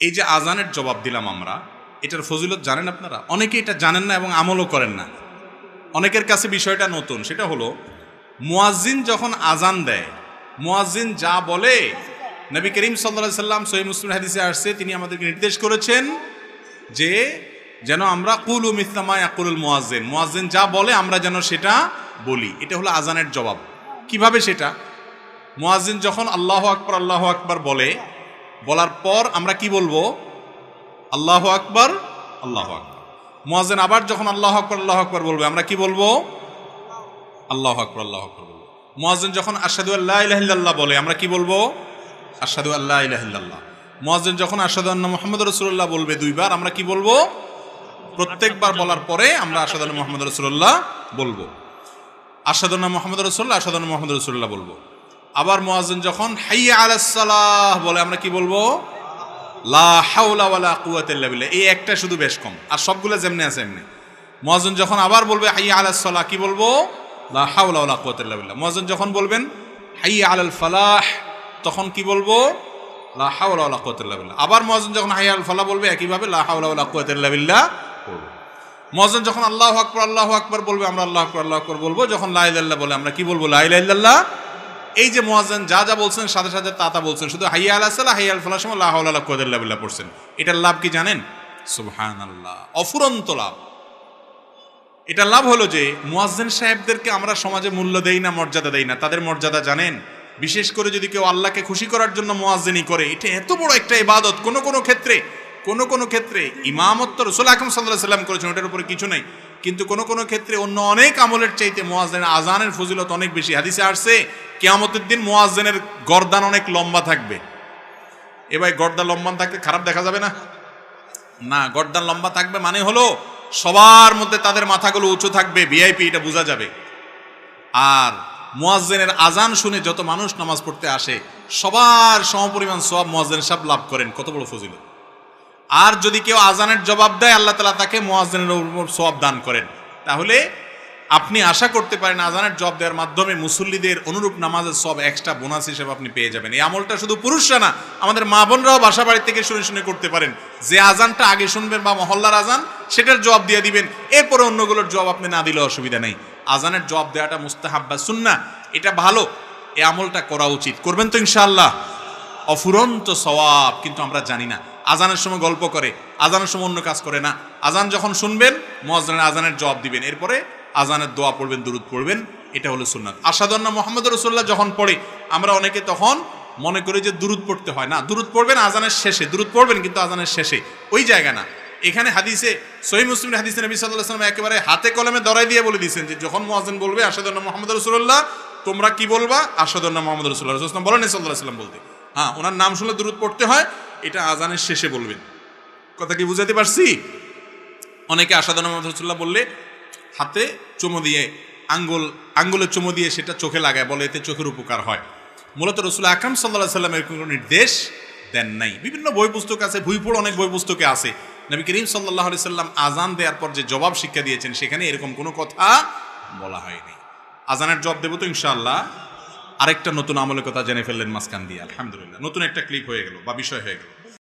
এই যে আজানের জবাব দিলাম আমরা, এটার ফজিলত জানেন আপনারা? অনেকে এটা জানেন না এবং আমলও করেন না। অনেকের কাছে বিষয়টা নতুন, সেটা হলো, মুয়াজ্জিন যখন আজান দেয়, মুয়াজ্জিন যা বলে, নবী করিম সাল্লা সাল্লাম সহি মুসলিম হাদিসে আসছে, তিনি আমাদেরকে নির্দেশ করেছেন যে, যেন আমরা কুল মিসলামা ইয়াকুলুল মুয়াজ্জিন মুয়াজ্জিন যা বলে আমরা যেন সেটা বলি। এটা হলো আজানের জবাব। কীভাবে সেটা? মুয়াজ্জিন যখন আল্লাহ আকবর আল্লাহ আকবর বলে বলার পর আমরা কি বলব? আল্লাহ আকবর আল্লাহ আকবর। মুয়াজ্জিন আবার যখন আল্লাহ আকবর আল্লাহ আকবর বলবে, আমরা কি বলব? আল্লাহ আকবর আল্লাহ আকবর বলব। মুয়াজ্জিন যখন আশহাদু আল্লাহ ইলাহা ইল্লাল্লাহ বলে, আমরা কি বলব? আশহাদু আল্লাহ ইলাহা ইল্লাল্লাহ। মুয়াজ্জিন যখন আশহাদু আন্না মুহাম্মদ রাসূলুল্লাহ বলবে দুইবার, আমরা কি বলব? প্রত্যেকবার বলার পরে আমরা আন্না মুহাম্মদ রাসূলুল্লাহ বলব। আন্না মুহাম্মদ রাসূলুল্লাহ, আশহাদু আন্না মুহাম্মদ রাসূলুল্লাহ বলব। আবার মুয়াজ্জিন যখন হাইয়া আলাস সালাহ বলে, আমরা কি বলব? লা এই একটা শুধু বেশ কম, আর সবগুলো যেমনি আছে এমনি। মুয়াজ্জিন যখন আবার বলবে হাইয়া আলাস সালাহ, কি বলব? লা যখন বলবেন হাইয়া আলাল ফালাহ, তখন কি বলব? লা হাওলা ওয়ালা আবার মুয়াজ্জিন যখন হাইয়া আল ফালাহ বলবে, একইভাবে লা হাওলা ওয়ালা বলব মুয়াজ্জিন যখন আল্লাহু আকবার আল্লাহু আকবার বলবে, আমরা আল্লাহু আকবার আল্লাহু আকবার বলব। যখন লা ইলাহা বলে, আমরা কি বলব? লা ইলাহা ইল্লাল্লাহ এই যে মোয়াজ্জেন যা যা বলছেন, সাথে সাথে তা তা বলছেন। শুধু হাইয়া আলা সাল্লাহ হাইয়া আল ফালাহ সময় লাহাউল্লাহ কুয়াদুল্লাহ বিল্লাহ পড়ছেন। এটার লাভ কি জানেন? সুবহান আল্লাহ অফুরন্ত লাভ। এটার লাভ হলো যে, মুয়াজ্জেন সাহেবদেরকে আমরা সমাজে মূল্য দেই না, মর্যাদা দেই না। তাদের মর্যাদা জানেন? বিশেষ করে যদি কেউ আল্লাহকে খুশি করার জন্য মোয়াজ্জেনি করে, এটা এত বড় একটা ইবাদত। কোনো কোনো ক্ষেত্রে, কোনো কোনো ক্ষেত্রে ইমামত্ব রসুল আকরম সাল্লাহ সাল্লাম করেছেন, ওটার উপরে কিছু নেই। কিন্তু কোনো কোনো ক্ষেত্রে অন্য অনেক আমলের চাইতে মোয়াজ্জেনের আজানের ফজিলত অনেক বেশি। হাদিসে আসছে, কেয়ামতের দিন মোয়াজ্জেনের গর্দান অনেক লম্বা থাকবে। এবার গর্দান লম্বা থাকতে খারাপ দেখা যাবে না? না, গর্দান লম্বা থাকবে মানে হলো সবার মধ্যে তাদের মাথাগুলো উঁচু থাকবে, ভিআইপি এটা বোঝা যাবে। আর মুয়াজ্জেনের আজান শুনে যত মানুষ নামাজ পড়তে আসে, সবার সমপরিমাণ সব মুয়াজ্জেন সাহেব লাভ করেন। কত বড় ফজিলত। আর যদি কেউ আজানের জবাব দেয়, আল্লাহ তালা তাকে মোয়াজ্জেনের উপর সব দান করেন। তাহলে আপনি আশা করতে পারেন আজানের জবাব দেওয়ার মাধ্যমে মুসল্লিদের অনুরূপ নামাজের সব এক্সট্রা বোনাস হিসেবে আপনি পেয়ে যাবেন। এই আমলটা শুধু পুরুষরা না, আমাদের মা বোনরাও বাসা বাড়ি থেকে শুনে শুনে করতে পারেন। যে আজানটা আগে শুনবেন বা মহল্লার আজান, সেটার জবাব দিয়ে দিবেন। এরপরে অন্যগুলোর জবাব আপনি না দিলে অসুবিধা নেই। আজানের জবাব দেওয়াটা মুস্তাহাব্বা সুন্না, এটা ভালো। এই আমলটা করা উচিত। করবেন তো ইনশাআল্লাহ। অফুরন্ত সওয়াব কিন্তু আমরা জানি না। আজানের সময় গল্প করে, আজানের সময় অন্য কাজ করে না। আজান যখন শুনবেন মহাজনের আজানের জবাব দিবেন। এরপরে আজানের দোয়া পড়বেন, দুরুদ পড়বেন, এটা হলো সুন্নাত। আসাদন্না মোহাম্মদ রসুল্লাহ যখন পড়ে, আমরা অনেকে তখন মনে করি যে দুরুদ পড়তে হয় না। দুরুদ পড়বেন আজানের শেষে, দুরুদ পড়বেন কিন্তু আজানের শেষে, ওই জায়গা না। এখানে হাদিসে, সহি মুসলিম হাদিসে নবী সাল্লাহ সাল্লাম একেবারে হাতে কলমে দরাই দিয়ে বলে দিয়েছেন যে যখন মোয়াজেন বলবে আসাদন্না মোহাম্মদ রসুল্লাহ তোমরা কি বলবা? আসাদন্না মোহাম্মদ রসুল্লাহ রসুলাম বলেন সাল্লাহ সাল্লাম বলতে। হ্যাঁ ওনার নাম শুনলে দূরত পড়তে হয় এটা আজানের শেষে বলবেন। কথা কি বুঝাতে পারছি? অনেকে আসাদান রসুল্লাহ বললে, হাতে চুমো দিয়ে, আঙ্গুল আঙ্গুলে চুমো দিয়ে সেটা চোখে লাগায়, বলে এতে চোখের উপকার হয়। মূলত রসুল আকরাম সাল্লাহ সাল্লামের কোনো নির্দেশ দেন নাই। বিভিন্ন বই পুস্তক আছে ভুইপুর অনেক বই পুস্তকে আছে। নবী করিম সাল্লাহ আলি সাল্লাম আজান দেওয়ার পর যে জবাব শিক্ষা দিয়েছেন, সেখানে এরকম কোনো কথা বলা হয়নি। আজানের জবাব দেবো তো ইনশাআল্লাহ। আরেকটা নতুন আমলের কথা জেনে ফেললেন মাঝখান দিয়ে। আলহামদুলিল্লাহ। নতুন একটা ক্লিপ হয়ে গেল বা বিষয় হয়ে গেল।